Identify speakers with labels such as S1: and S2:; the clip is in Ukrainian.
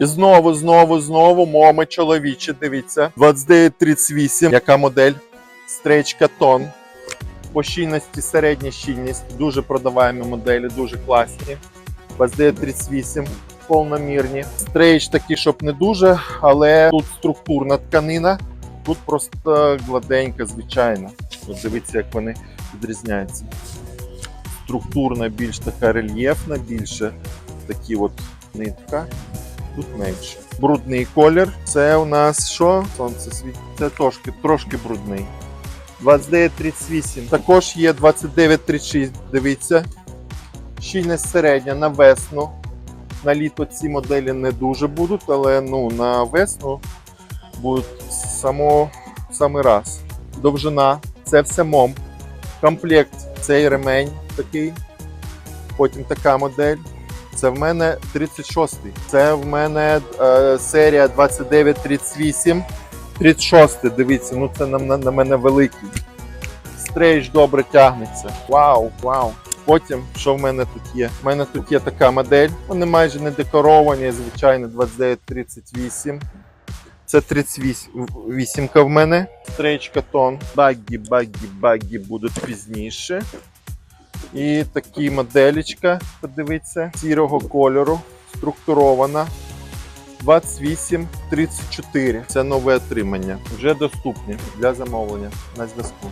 S1: І знову, знову, знову моми чоловічі. Дивіться. 2938. Яка модель? Стрейчка тон. По щільності середня щільність. Дуже продаваємі моделі, дуже класні. 2938. Повномірні. Стрейч такі, щоб не дуже, але тут структурна тканина. Тут просто гладенька, звичайна. От дивіться, як вони відрізняються. Структурна більш така рельєфна, більше такі от нитка. Тут менше. Брудний колір. Це у нас що? Сонце світить. Це трошки, трошки брудний. 2938. Також є 2936. Дивіться. Щільність середня на весну. На літо ці моделі не дуже будуть, але ну, на весну будуть само, самий раз. Довжина. Це все мом. Комплект цей ремень такий. Потім така модель. Це в мене 36-й. Це в мене е, серія 2938. 36 дивіться, ну це на, на, на мене великий. Стрейч добре тягнеться. Вау, вау. Потім, що в мене тут є? У мене тут є така модель. Вони майже не декоровані, звичайно, 2938. Це 38 в мене. Стрейчка тон. Баггі, баггі, баггі будуть пізніше. І такі моделічка, подивіться, сірого кольору, структурована. 2834. Це нове отримання. Вже доступні для замовлення на зв'язку.